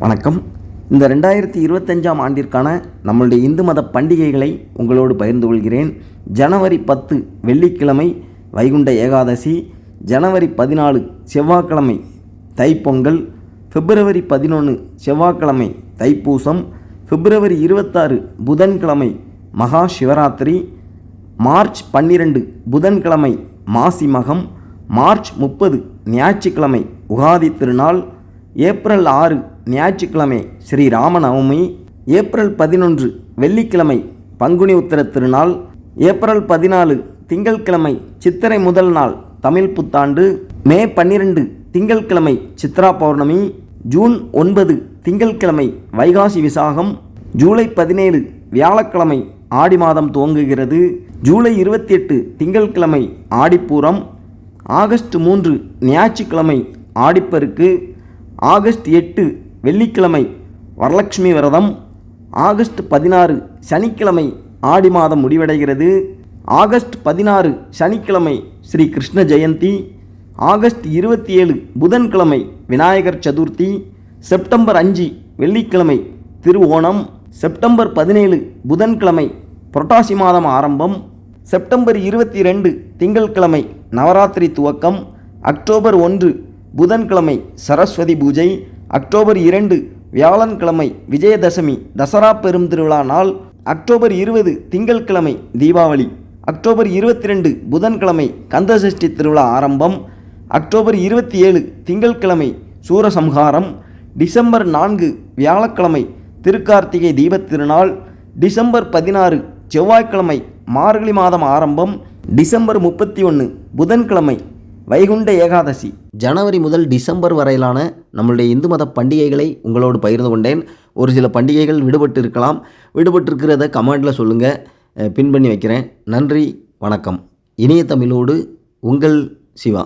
வணக்கம். இந்த ரெண்டாயிரத்தி இருபத்தஞ்சாம் ஆண்டிற்கான நம்மளுடைய இந்து மத பண்டிகைகளை உங்களோடு பகிர்ந்து கொள்கிறேன். ஜனவரி பத்து வெள்ளிக்கிழமை வைகுண்ட ஏகாதசி. ஜனவரி பதினாலு செவ்வாய்க்கிழமை தைப்பொங்கல். பிப்ரவரி பதினொன்று செவ்வாய்க்கிழமை தைப்பூசம். பிப்ரவரி இருபத்தாறு புதன்கிழமை மகா சிவராத்திரி. மார்ச் பன்னிரண்டு புதன்கிழமை மாசி மகம். மார்ச் முப்பது ஞாயிற்றுக்கிழமை உகாதி திருநாள். ஏப்ரல் ஆறு ஞாயிற்றுக்கிழமை ஸ்ரீ ராமநவமி ஏப்ரல் பதினொன்று வெள்ளிக்கிழமை பங்குனி உத்தர திருநாள் ஏப்ரல் பதினாலு திங்கட்கிழமை சித்திரை முதல் நாள் தமிழ் புத்தாண்டு மே பன்னிரெண்டு திங்கட்கிழமை சித்ரா பௌர்ணமி ஜூன் ஒன்பது திங்கட்கிழமை வைகாசி விசாகம் ஜூலை பதினேழு வியாழக்கிழமை ஆடி மாதம் துவங்குகிறது ஜூலை இருபத்தி எட்டு திங்கட்கிழமை ஆடிப்பூரம் ஆகஸ்ட் மூன்று ஞாயிற்றுக்கிழமை ஆடிப்பெருக்கு ஆகஸ்ட் எட்டு வெள்ளிக்கிழமை வரலட்சுமி விரதம். ஆகஸ்ட் பதினாறு சனிக்கிழமை ஆடி மாதம் முடிவடைகிறது. ஆகஸ்ட் பதினாறு சனிக்கிழமை ஸ்ரீ கிருஷ்ண ஜெயந்தி. ஆகஸ்ட் இருபத்தி ஏழு புதன்கிழமை விநாயகர் சதுர்த்தி. செப்டம்பர் அஞ்சு வெள்ளிக்கிழமை திருவோணம். செப்டம்பர் பதினேழு புதன்கிழமை புரட்டாசி மாதம் ஆரம்பம். செப்டம்பர் இருபத்தி ரெண்டு திங்கட்கிழமை நவராத்திரி துவக்கம். அக்டோபர் ஒன்று புதன்கிழமை சரஸ்வதி பூஜை அக்டோபர் இரண்டு வியாழன்கிழமை விஜயதசமி தசரா பெரும் திருவிழா நாள் அக்டோபர் இருபது திங்கட்கிழமை தீபாவளி அக்டோபர் இருபத்தி ரெண்டு புதன்கிழமை கந்தசஷ்டி திருவிழா ஆரம்பம் அக்டோபர் இருபத்தி ஏழு திங்கட்கிழமை சூரசம்ஹாரம் டிசம்பர் நான்கு வியாழக்கிழமை திருக்கார்த்திகை தீபத் திருநாள் டிசம்பர் பதினாறு செவ்வாய்க்கிழமை மார்கழி மாதம் ஆரம்பம் டிசம்பர் முப்பத்தி ஒன்று புதன்கிழமை வைகுண்ட ஏகாதசி. ஜனவரி முதல் டிசம்பர் வரையிலான நம்மளுடைய இந்து மத பண்டிகைகளை உங்களோடு பகிர்ந்து கொண்டேன். ஒரு சில பண்டிகைகள் விடுபட்டு இருக்கலாம் விடுபட்டிருக்கிறத கமெண்டில் சொல்லுங்கள் பின் பண்ணி வைக்கிறேன். நன்றி வணக்கம். இனிய தமிழோடு உங்கள் சிவா.